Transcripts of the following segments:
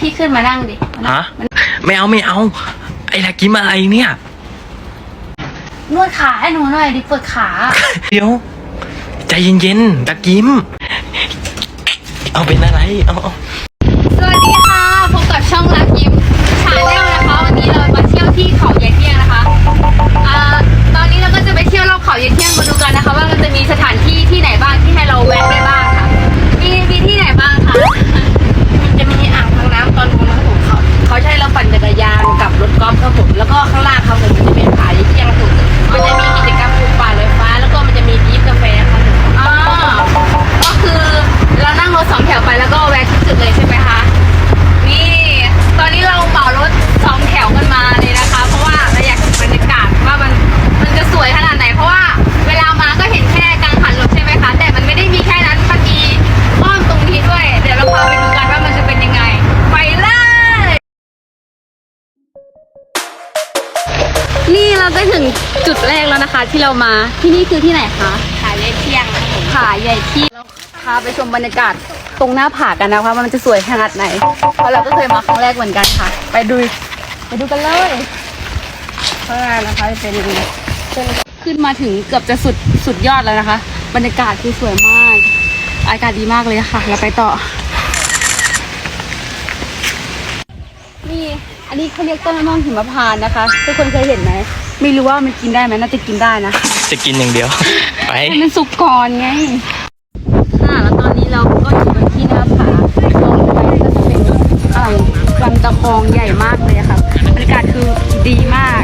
พี่ขึ้นมานั่งดิฮะไม่เอาไม่เอา ไอ้ลักกิมอะไรเนี่ย นวดขาให้หนูหน่อยดิปวดขา เดี๋ยว ใจเย็นๆลักกิม เอาเป็นอะไร เอาเอา เราก็ถึงจุดแรกแล้วนะคะ ที่เรามาที่นี่คือที่ไหนคะผาเที่ยงครับผมผาใหญ่ที่เราพาไปชมบรรยากาศตรงหน้าผากันนะคะว่ามันจะสวยขนาดไหน เพราะเราก็เคยมาครั้งแรกเหมือนกันค่ะ ไปดูไปดูกันเลยข้างล่างนะคะจะเป็นขึ้นมาถึงเกือบจะสุดสุดยอดแล้วนะคะ บรรยากาศคือสวยมาก อากาศดีมากเลยค่ะเราไปต่อนี่อันนี้เขาเรียกต้นมะม่วงหิมพานต์นะคะทุกคนเคยเห็นไหม ไม่รู้ว่ามันกินได้ไหมน่าจะกินได้นะจะกินอย่างเดียว ไปมันสุกก่อนไง ค่ะ แล้วตอนนี้เราก็อยู่กันที่หน้าผาลงไปก็จะเป็นอะไรลำตะคองใหญ่มากเลยอะค่ะบรรยากาศคือดีมาก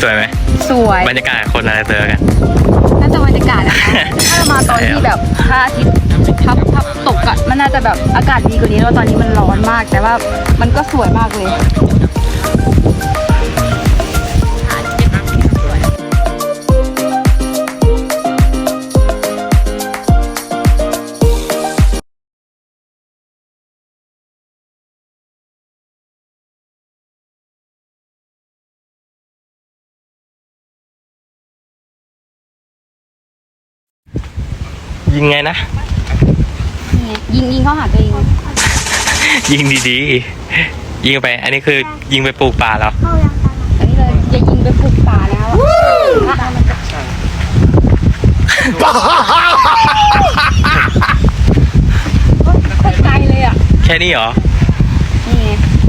สวยไหมสวย บรรยากาศคนอะไรเจอกัน น่าจะบรรยากาศนะคะ ถ้าเรามาตอนที่แบบพระอาทิตย์พับพับตกอะมันน่าจะแบบอากาศดีกว่านี้แล้วตอนนี้มันร้อนมาก แต่ว่ามันก็สวยมากเลย ยิงไงนะนี่ไงยิงยิงเข้าหาตัวเองยิงดีๆ ยิงไป อันนี้คือยิงไปปลูกป่าแล้วอันนี้เลยจะยิงไปปลูกป่าแล้วเข้าใจเลยอะ แค่นี้เหรอ นี่ไง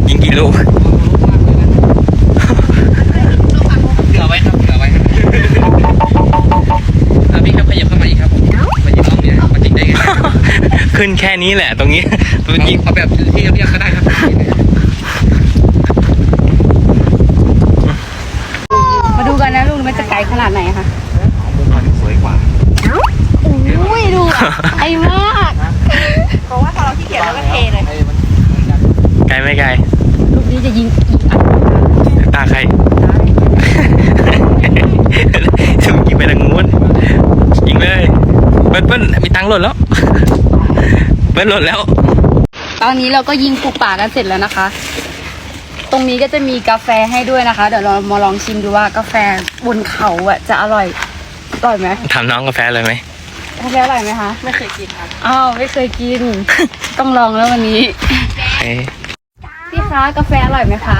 ยิงกี่ลูก เผื่อไว้ครับเผื่อไว้ครับอะพี่ครับขยับเข้ามาอีกครับผมมายืนรอบเนี้ยมาจริงได้ไง ขึ้นแค่นี้แหละ ตรงนี้ยิงเอาแบบที่เรียบๆก็ได้ครับมาดูกันนะลูกมันจะไกลขนาดไหนคะสวยกว่าอุ้ยดูอะไอ้มากเพราะว่าพอเราที่เขียนแล้วก็เทเลยไกลไม่ไกลลูกนี้จะยิงอีกอันตาใครถึงยิงไปทางนู้นยิงเลยเปิ้ลเปิ้ลมีตังค์หล่นแล้ว เปิ้ลหล่นแล้ว ตอนนี้เราก็ยิงปลูกป่ากันเสร็จแล้วนะคะ ตรงนี้ก็จะมีกาแฟให้ด้วยนะคะ เดี๋ยวเรามาลองชิมดูว่ากาแฟบนเขาอะจะอร่อยอร่อยไหมถามน้องกาแฟเลยไหมกาแฟอร่อยไหมคะไม่เคยกินครับอ้าวไม่เคยกิน ต้องลองแล้ววันนี้เอ๊ะพี่คะกาแฟอร่อยไหมคะ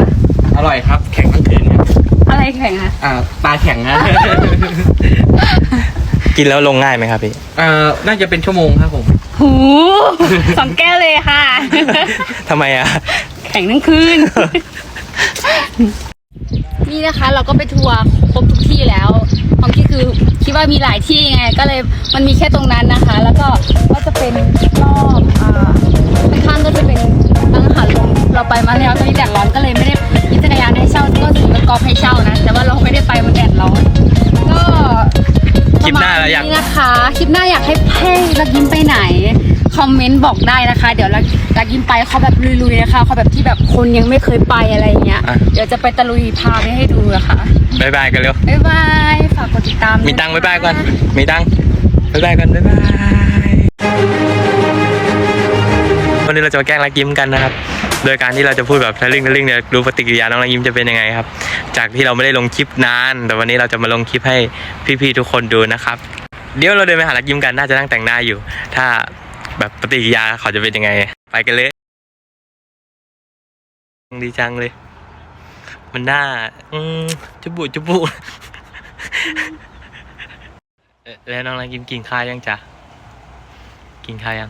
อร่อยครับ แข็งทั้งคืนครับอะไรแข็งคะอ่าตาแข็งนะกินแล้วลงง่ายไหมครับพี่อ่าน่าจะเป็นชั่วโมงครับผม หูสองแก้วเลยค่ะ ทำไมอะ แข่งทั้งคืน นี่นะคะเราก็ไปทัวร์ครบทุกที่แล้วความคิดคือคิดว่ามีหลายที่ไง ก็เลยมันมีแค่ตรงนั้นนะคะ แล้วก็ก็จะเป็นรอบอ่าข้างๆก็จะเป็นบางหันลมเราไปมาแล้วตอนนี้แดดร้อนก็เลยไม่ได้มีจักรยานให้เช่าก็ถือเป็นกอล์ฟให้เช่านะ แต่ว่าเราไม่ได้ไปมันแดดร้อนก็ คลิปหน้าเราอยาก ประมณนี้นะคะ คลิปหน้าอยากให้ให้รักยิ้มไปไหน คอมเมนต์บอกได้นะคะ เดี๋ยวรักรักยิ้มไปเขาแบบลุยๆนะคะเขาแบบที่แบบคนยังไม่เคยไปอะไรอย่างเงี้ย อะ เดี๋ยวจะไปตะลุยพาไปให้ดูนะคะบายบายกันเร็ว บ๊ายบายฝากกดติดตามมีตังค์บายบายก่อนมีตังค์บายบายกันบายบาย วันนี้เราจะมาแกล้งรักยิ้มกันนะครับ โดยการที่เราจะพูดแบบทะลึ่งทะลึ่งเนี่ยดูปฏิกิริยาน้องรักยิ้มจะเป็นยังไงครับ จากที่เราไม่ได้ลงคลิปนาน แต่วันนี้เราจะมาลงคลิปให้พี่ๆทุกคนดูนะครับเดี๋ยวเราเดินไปหารักยิ้มกันน่าจะนั่งแต่งหน้าอยู่ ถ้าแบบปฏิกิริยาเขาจะเป็นยังไง ไปกันเลยดีจังเลย มันหน่าอืมจุบุจุบู่แล้วน้องนายกินกินข้าวยังจ๊ะกินข้าวยัง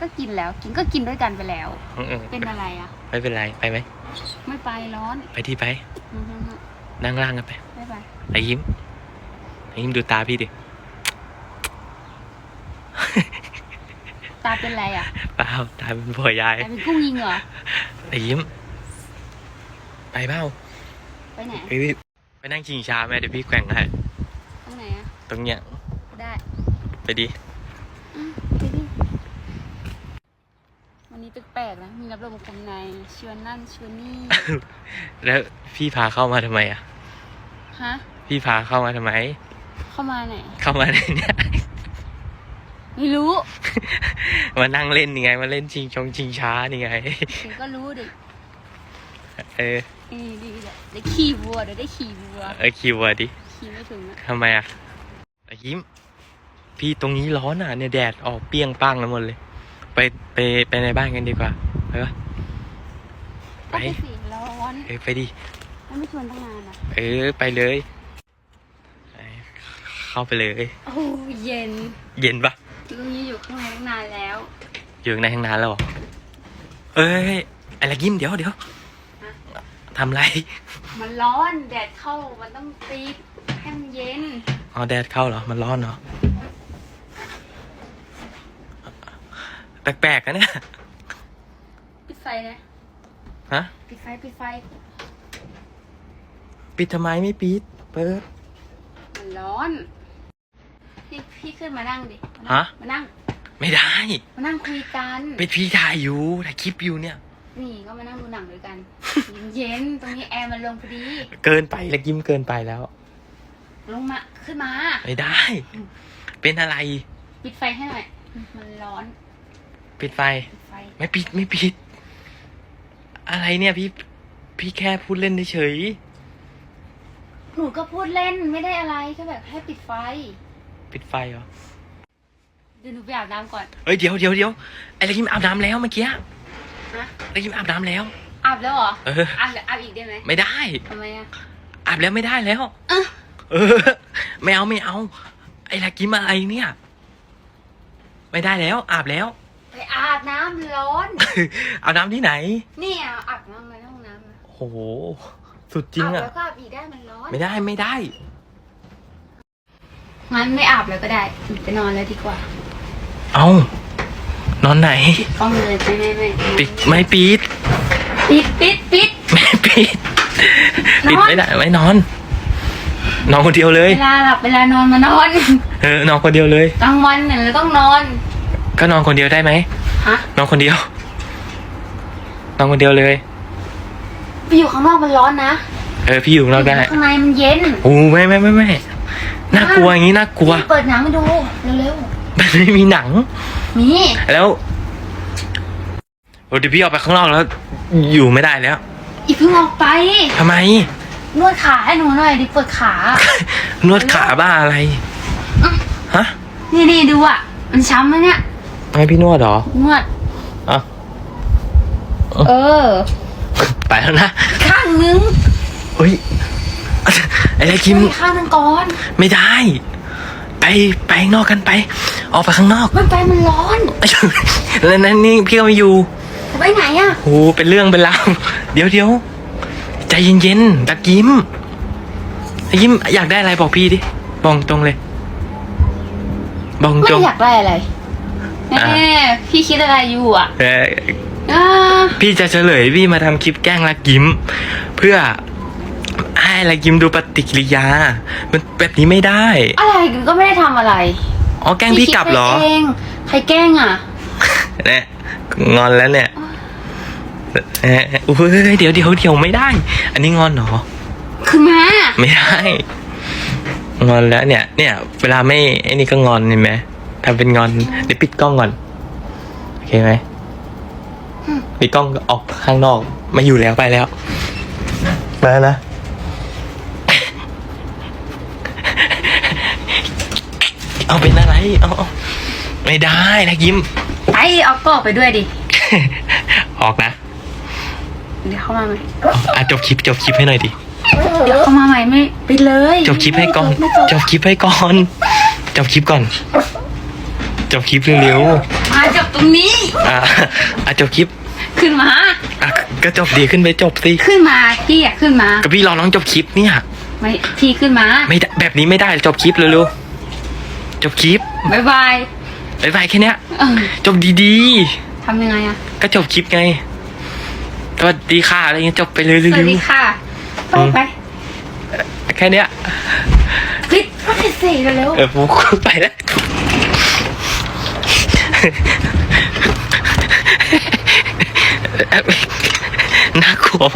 ก็กินแล้ว กินก็กินด้วยกันไปแล้ว อืมเป็นอะไรอะๆไม่เป็นไรไปไหมไม่ไปร้อนไปที่ไปอือฮึนั่งล่างกันไปไม่ไปไอ้ยิ้มไอ้ยิ้มดูตาพี่ดิตาเป็นไรอะเปล่าตาเป็นผัวยายตาเป็นกุ้งยิงเหรอ ไอ้ยิ้ม ไปเปล่าไปไหนเอ้ยไปนั่งชิงช้าไหมเดี๋ยวพี่แกว่งให้ตรงไหนอะตรงเนี้ยได้ไปดิ อืมไปดิวั นนี้แปลกๆนะ มีรับรองบุคคลในชวนนั่นชวนนี่ แล้วพี่พาเข้ามาทำไมอะ ฮะ พี่พาเข้ามาทำไม เข้ามาไหน เข้ามาในเนี่ย ไม่รู้มานั่งเล่นยังไง มาเล่นชิงชงชิงช้านี่ไง ถึงก็รู้ดิเออเอ้ยดีแหละได้ขี่วัวเดี๋ยวได้ขี่วัว เออคิวอะดิขี่ไม่ถึงอะทำไมอะไอ้ยิ้ม พี่ตรงนี้ร้อนอะเนี่ยแดดออกเปรี้ยงปังแล้วหมดเลย ไปไปไปในบ้านกันดีกว่าไปปะไปก็ไปสิร้อนเออไปดิแล้วไม่ชวนตั้งนานอะเออไปเลยไปเข้าไปเลย โอ้เย็นเย็นปะลุงนี้อยู่ข้างในตั้งนานแล้วอยู่ในห้องน้ำแล้วเหรอเอ้ยอะไรยิ้มเดี๋ยวเดี๋ยวทำไรมันร้อนแดดเข้ามันต้องตีให้มันเย็น อ๋อแดดเข้าเหรอมันร้อนเหรอ แปลกๆนะเนี่ยปิดไฟนะฮะปิดไฟปิดไฟ ปิดทำไมไม่ปิดเปิด มันร้อน พี่พี่ขึ้นมานั่งดิฮะ มานั่ง ไม่ได้มานั่งคุยกัน เป็นพี่ถ่ายอยู่ถ่ายคลิปอยู่เนี่ย นี่ก็มานั่งดูหนังด้วยกัน เย็นๆตรงนี้แอร์มันลงพอดี เกินไปแล้วยิ้มเกินไปแล้ว ลงมาขึ้นมา ไม่ได้ เป็นอะไร ปิดไฟให้หน่อย มันร้อน ปิดไฟปิดไฟไม่ปิดไม่ปิด อะไรเนี่ยพี่พี่แค่พูดเล่นเฉยหนูก็พูดเล่นไม่ได้อะไรแค่แบบให้ปิดไฟ ๆปิดไฟเหรอ เดี๋ยวหนูไปอาบน้ำก่อน เอ้ยเดี๋ยวเดี๋ยวเดี๋ยวไอ้ละยิ้มอาบน้ำแล้วเมื่อกี้ฮะละยิ้มอาบน้ำแล้ว อาบแล้วเหรอ เออ อาบอาบอีกได้ไหมไม่ได้ ทำไมอะอาบแล้วไม่ได้แล้วอะเออ ไม่เอาไม่เอา ไอ้ละกิมอะไรเนี่ย ไม่ได้แล้ว อาบแล้ว ไปอาบน้ำร้อนอาบน้ำที่ไหนนี่อะอาบน้ำมาในห้องน้ำนะโอ้โหสุดจริงอาบอะแล้วก็อาบอีกได้มันร้อน ไม่ได้ไม่ได้ งั้นไม่อาบแล้วก็ได้หนูไปนอนแล้วดีกว่าเอา นอนไหนกล้องเลยไม่ไม่ไม่ปิดไม่ปิด ปิดปิดปิด ไม่ปิด นอน ปิดไม่ได้ไม่นอน นอนคนเดียวเลย เวลาหลับเวลานอนมานอน เออนอนคนเดียวเลย กลางวันเนี่ยเราต้องนอน ก็นอนคนเดียวได้ไหมฮะ นอนคนเดียว นอนคนเดียวเลย ไปอยู่ข้างนอกมันร้อนนะเออพี่อยู่ข้างนอกได้ข้างในมันเย็นโอ้ไม่ไม่ไม่ไม่น่ากลัวอย่างนี้น่ากลัว เปิดหนังมาดูเร็วมันไม่มีหนังๆนี่แล้วโอ้เดี๋ยวพี่ออกไปข้างนอกแล้ว อยู่ไม่ได้แล้วอีกเพิ่งออกไปทำไม นวดขาให้หนูหน่อยดิปวดขานวดขาบ้าอะไรฮะนี่นี่ดูอะ มันช้ำไหมเนี่ย ให้พี่นวดเหรอ นวด อะ เออ ไปแล้วนะ ข้างนึง เฮ้ย ไอ้ไรคิมอีกข้างนึงก่อน ไม่ได้ ไปไปข้างนอกกันไป ออกไปข้างนอกมันไปมันร้อน แล้วนั่นนี่พี่ก็ไม่อยู่ ไปไหนอะโอ้เป็นเรื่องเป็นราวเดี๋ยวเดี๋ยวใจเย็นๆตะกิมตะกิมอยากได้อะไรบอกพี่ดิบอกตรงเลยบอกไม่ตรงอยากได้อะไร แน่พี่คิดอะไรอยู่อะเอออ่าพี่จะเฉลยพี่มาทำคลิปแกล้งลักยิ้ม เพื่อให้ลักยิ้มดูปฏิกิริยา มันแบบนี้ไม่ได้อะไรก็ไม่ได้ทำอะไรอ๋อแกล้งพี่กลับเหรอคิดไปเองใครแกล้งอะ เนี่ยงอนแล้วเนี่ยเอออุ้ยเดี๋ยวเดี๋ยวเดี๋ยวไม่ได้ อันนี้งอนเหรอ คือมาไม่ได้ งอนแล้วเนี่ย เนี่ย เวลาไม่ไอ้นี่ก็งอนเห็นไหม ทำเป็นงอนเดี๋ยวปิดกล้องก่อน โอเคไหมปิดกล้องออกข้างนอกไม่อยู่แล้วไปแล้ว ไปแล้วนะ เอาเป็นอะไร เอาเอาไม่ได้นะยิ้มไปเอาก็ออกไปด้วยดิ ออกนะ เดี๋ยวเข้ามาใหม่อะจบคลิปจบคลิปให้หน่อยดิ เดี๋ยวเข้ามาใหม่ไม่ไปเลย จบคลิปให้ก่อนไม่จบจบคลิปให้ก่อน จบคลิปก่อน จบคลิปเร็วมาจบตรงนี้ ๆอะอะจบคลิปขึ้นมา อะก็จบดีขึ้นไปจบสิขึ้นมาพี่อะขึ้นมาก็พี่รอน้องจบคลิปเนี่ย ไม่พี่ขึ้นมาไม่ได้แบบนี้ไม่ได้จบคลิปเร็วๆจบคลิปบายบายบายบายแค่เนี้ย เออจบดีทำยังไงอะๆ ก็จบคลิปไงสวัสดีค่ะอะไรเงี้ยจบไปเลยสวัสเร็วดีค่ะไปไปๆแค่เนี้ย คลิปก็เสร็จเสร็จเร็วเออผมไปแล้ว 泣くわ。